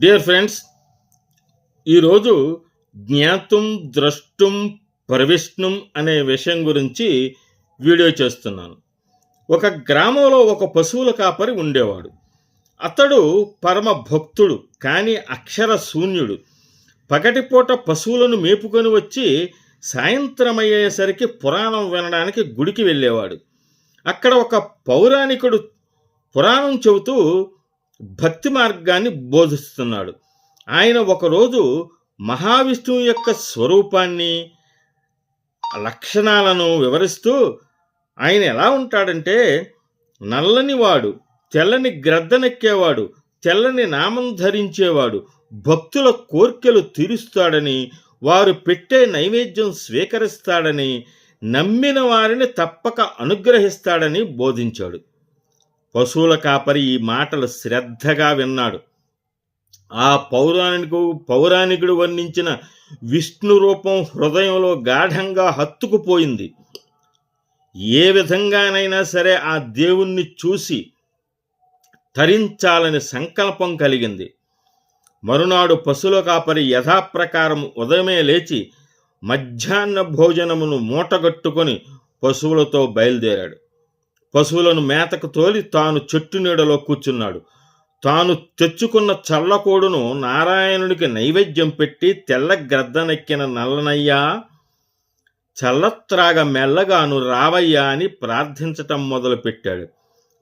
Dear friends ఈరోజు జ్ఞాతం ద్రష్టుం ప్రవిష్ణుం అనే విషయం గురించి వీడియో చేస్తున్నాను. ఒక గ్రామంలో ఒక పశువుల కాపరి ఉండేవాడు. అతడు పరమ భక్తుడు కానీ అక్షర శూన్యుడు. పగటిపూట పశువులను మేపుకొని వచ్చి సాయంత్రం అయ్యేసరికి పురాణం వినడానికి గుడికి వెళ్ళేవాడు. అక్కడ ఒక పౌరాణికుడు పురాణం చెబుతూ భక్తి మార్గాన్ని బోధిస్తున్నాడు. ఆయన ఒకరోజు మహావిష్ణువు యొక్క స్వరూపాన్ని లక్షణాలను వివరిస్తూ ఆయన ఎలా ఉంటాడంటే నల్లని వాడు తెల్లని గ్రద్దనెక్కేవాడు తెల్లని నామం ధరించేవాడు భక్తుల కోర్కెలు తీరుస్తాడని వారు పెట్టే నైవేద్యం స్వీకరిస్తాడని నమ్మిన వారిని తప్పక అనుగ్రహిస్తాడని బోధించాడు. పశువుల కాపరి ఈ మాటలు శ్రద్ధగా విన్నాడు. ఆ పౌరాణికు పౌరాణికుడు వర్ణించిన విష్ణు రూపం హృదయంలో గాఢంగా హత్తుకుపోయింది. ఏ విధంగానైనా సరే ఆ దేవుణ్ణి చూసి తరించాలని సంకల్పం కలిగింది. మరునాడు పశువుల కాపరి యథాప్రకారం ఉదయమే లేచి మధ్యాహ్న భోజనమును మూటగట్టుకొని పశువులతో బయలుదేరాడు. పశువులను మేతకు తోలి తాను చెట్టు నీడలో కూర్చున్నాడు. తాను తెచ్చుకున్న చల్లకోడును నారాయణుడికి నైవేద్యం పెట్టి తెల్ల గ్రద్దనెక్కిన నల్లనయ్యా చల్లత్రాగ మెల్లగాను రావయ్యా అని ప్రార్థించటం మొదలుపెట్టాడు.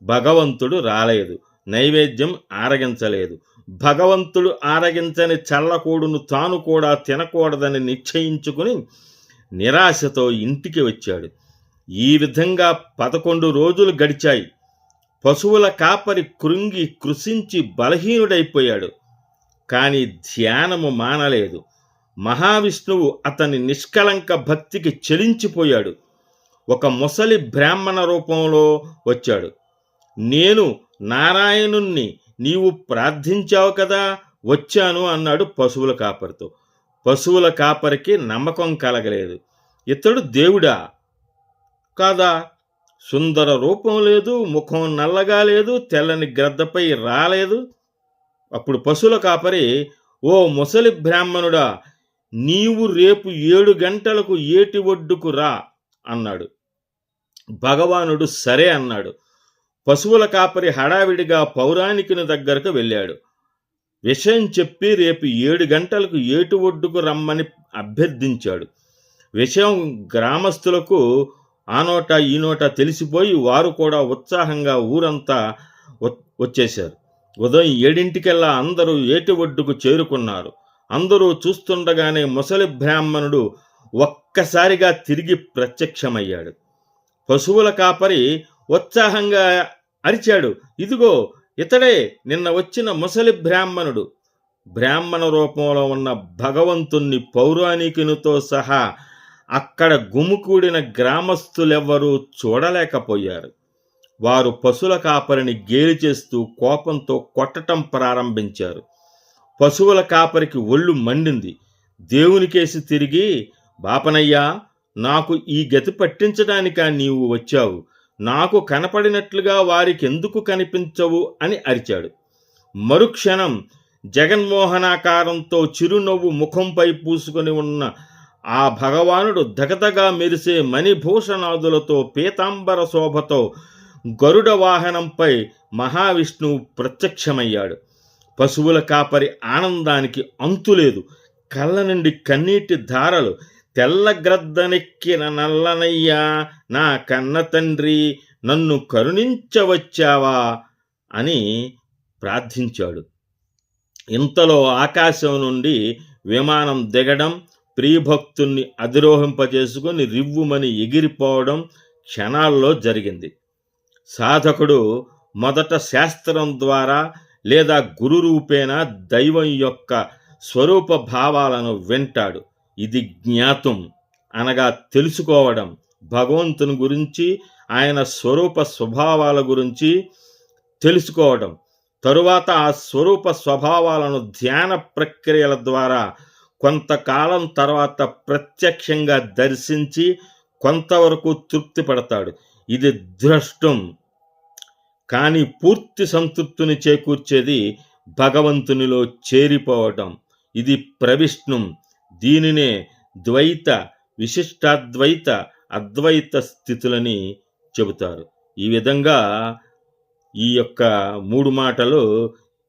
భగవంతుడు రాలేదు. నైవేద్యం ఆరగించలేదు. భగవంతుడు ఆరగించని చల్లకూడును తాను కూడా తినకూడదని నిశ్చయించుకుని నిరాశతో ఇంటికి వచ్చాడు. ఈ విధంగా పదకొండు రోజులు గడిచాయి. పశువుల కాపరి కృంగి కృషించి బలహీనుడైపోయాడు. కానీ ధ్యానము మానలేదు. మహావిష్ణువు అతని నిష్కలంక భక్తికి చెలించిపోయాడు. ఒక ముసలి బ్రాహ్మణ రూపంలో వచ్చాడు. నేను నారాయణుణ్ణి నీవు ప్రార్థించావు కదా వచ్చాను అన్నాడు పశువుల కాపరితో. పశువుల కాపరికి నమ్మకం కలగలేదు. ఇతడు దేవుడా కాదా? సుందర రూపం లేదు ముఖం నల్లగా లేదు తెల్లని గ్రద్దపై రాలేదు. అప్పుడు పశువుల కాపరి ఓ ముసలి బ్రాహ్మణుడా నీవు రేపు ఏడు గంటలకు ఏటి ఒడ్డుకు రా అన్నాడు. భగవానుడు సరే అన్నాడు. పశువుల కాపరి హడావిడిగా పౌరాణికుని దగ్గరకు వెళ్ళాడు. విషయం చెప్పి రేపు ఏడు గంటలకు ఏటు ఒడ్డుకు రమ్మని అభ్యర్థించాడు. విషయం గ్రామస్తులకు ఆ నోట ఈ నోట తెలిసిపోయి వారు కూడా ఉత్సాహంగా ఊరంతా వ- వచ్చేశారు. ఉదయం ఏడింటికెల్లా అందరూ ఏటి ఒడ్డుకు చేరుకున్నారు. అందరూ చూస్తుండగానే ముసలి బ్రాహ్మణుడు ఒక్కసారిగా తిరిగి ప్రత్యక్షమయ్యాడు. పశువుల కాపరి ఉత్సాహంగా అరిచాడు ఇదిగో ఇతడే నిన్న వచ్చిన ముసలి బ్రాహ్మణుడు. బ్రాహ్మణ రూపంలో ఉన్న భగవంతుణ్ణి పౌరాణికునితో సహా అక్కడ గుమికూడిన గ్రామస్తులెవ్వరూ చూడలేకపోయారు. వారు పశువుల కాపరిని గేలి చేస్తూ కోపంతో కొట్టటం ప్రారంభించారు. పశువుల కాపరికి ఒళ్ళు మండింది. దేవునికేసి తిరిగి బాపనయ్యా నాకు ఈ గతి పట్టించడానిక నీవు వచ్చావు? నాకు కనపడినట్లుగా వారికి ఎందుకు కనిపించవు? అని అరిచాడు. మరుక్షణం జగన్మోహనాకారంతో చిరునవ్వు ముఖంపై పూసుకొని ఉన్న ఆ భగవానుడు దగదగా మెరిసే మణిభూషణాదులతో పీతాంబర శోభతో గరుడ వాహనంపై మహావిష్ణువు ప్రత్యక్షమయ్యాడు. పశువుల కాపరి ఆనందానికి అంతులేదు. కళ్ళ నుండి కన్నీటి ధారలు తెల్లగ్రద్దనెక్కిన నల్లనయ్యా నా కన్న తండ్రి నన్ను కరుణించవచ్చావా అని ప్రార్థించాడు. ఇంతలో ఆకాశం నుండి విమానం దిగడం ప్రియభక్తుణ్ణి అధిరోహింపజేసుకుని రివ్వుమని ఎగిరిపోవడం క్షణాల్లో జరిగింది. సాధకుడు మొదట శాస్త్రం ద్వారా లేదా గురు రూపేణా దైవం యొక్క స్వరూప భావాలను వింటాడు. ఇది జ్ఞాతం అనగా తెలుసుకోవడం. భగవంతుని గురించి ఆయన స్వరూప స్వభావాల గురించి తెలుసుకోవడం. తరువాత ఆ స్వరూప స్వభావాలను ధ్యాన ప్రక్రియల ద్వారా కొంతకాలం తర్వాత ప్రత్యక్షంగా దర్శించి కొంతవరకు తృప్తి పడతాడు. ఇది దృష్టం కానీ పూర్తి సంతృప్తిని చేకూర్చేది భగవంతునిలో చేరిపోవటం. ఇది ప్రవిష్ణుం. దీనినే ద్వైత విశిష్టాద్వైత అద్వైత స్థితులని చెబుతారు. ఈ విధంగా ఈ యొక్క మూడు మాటలు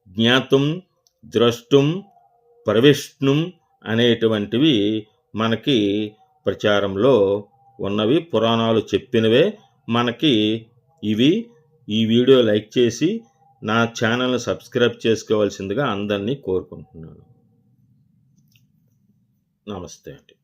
జ్ఞాతం ద్రష్టుం ప్రవిష్ణుం అనేటువంటివి మనకి ప్రచారంలో ఉన్నవి పురాణాలు చెప్పినవే. మనకి ఇవి ఈ వీడియో లైక్ చేసి నా ఛానల్ని సబ్స్క్రైబ్ చేసుకోవాల్సిందిగా అందరినీ కోరుకుంటున్నాను. నమస్తే అండి.